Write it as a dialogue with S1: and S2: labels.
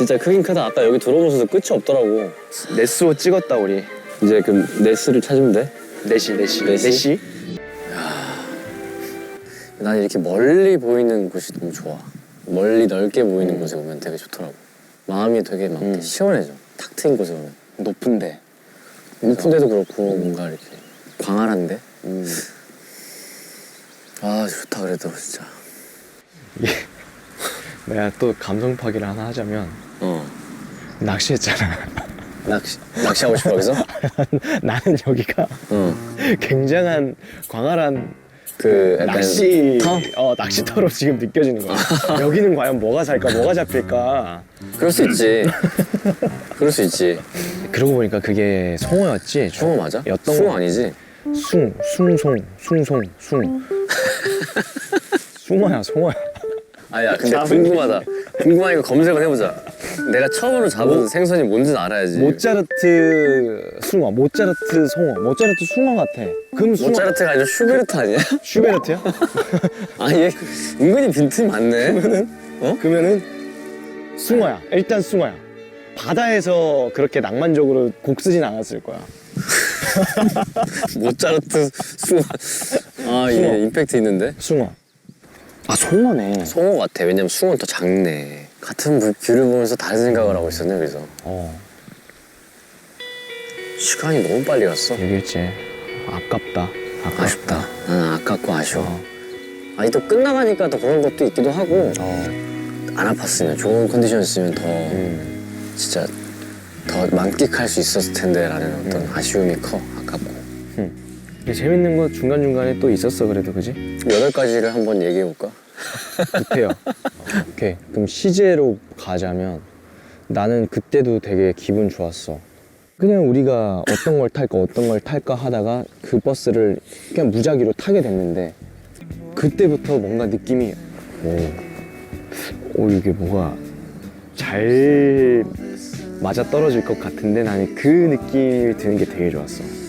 S1: 진짜 크긴 크다. 아까 여기 들어오면서도 끝이 없더라고.
S2: 네스호 찍었다 우리.
S1: 이제 그 네스를 찾으면 돼.
S2: 네시 네시
S1: 네시?
S2: 네시.
S1: 난 이렇게 멀리 보이는 곳이 너무 좋아. 멀리 넓게 보이는 곳에 오면 되게 좋더라고. 마음이 되게 막
S2: 음.
S1: 시원해져. 탁 트인 곳에 오면.
S2: 높은데.
S1: 높은 데도 그렇고 뭔가 이렇게 광활한데.
S2: 음.
S1: 아 좋다 그래도 진짜.
S2: 내가 또 감성 파기를 하나 하자면
S1: 어.
S2: 낚시했잖아.
S1: 낚시 낚시하고 싶어 여기서?
S2: 나는 여기가
S1: 어.
S2: 굉장한 광활한
S1: 그 약간
S2: 낚시
S1: 터?
S2: 어 낚시터로 지금 느껴지는 거야. 여기는 과연 뭐가 살까, 뭐가 잡힐까.
S1: 그럴 수 있지. 그럴 수 있지.
S2: 그러고 보니까 그게 송어였지.
S1: 숭어 맞아?
S2: 였던
S1: 숭어
S2: 거.
S1: 아니지?
S2: 숭, 숭송, 숭송, 숭. 숭어야, 송어야.
S1: 아야 근데 궁금하다. 궁금하니까 검색을 해보자. 내가 처음으로 잡은 생선이 뭔지 알아야지.
S2: 모짜르트 숭어, 모짜르트 송어, 모짜르트 숭어 같아. 그럼 숭어
S1: 모차르트가 아니라 슈베르트 아니야?
S2: 슈베르트야?
S1: 아니 얘 은근히 빈틈이 많네.
S2: 그러면은 숭어야. 일단 숭어야. 바다에서 그렇게 낭만적으로 곡 쓰진 않았을 거야.
S1: 모차르트 숭어. 아
S2: 숭어.
S1: 임팩트 있는데?
S2: 숭어. 아 송어네.
S1: 송어 같아. 왜냐면 숭어는 더 작네. 같은 뷰- 뷰를 보면서 다른 생각을 하고 있었네 그래서.
S2: 어,
S1: 시간이 너무 빨리 갔어.
S2: 얘기했지. 아깝다. 아깝다.
S1: 아쉽다. 난 아깝고 아쉬워. 아니 또 끝나가니까 더 그런 것도 있기도 하고
S2: 어.
S1: 안 아팠으면 좋은 컨디션이었으면 더
S2: 음.
S1: 진짜 더 만끽할 수 있었을 텐데라는 어떤 아쉬움이 커 아깝고
S2: 이게 재밌는 거 중간 중간에 또 있었어 그래도 그지?
S1: 여덟 가지를 한번 얘기해 볼까?
S2: 못해요. 오케이. 그럼 시제로 가자면 나는 그때도 되게 기분 좋았어. 그냥 우리가 어떤 걸 탈까 어떤 걸 탈까 하다가 그 버스를 그냥 무작위로 타게 됐는데 그때부터 뭔가 느낌이 오, 오 이게 뭐가 잘 맞아 떨어질 것 같은데 나는 그 느낌이 드는 게 되게 좋았어.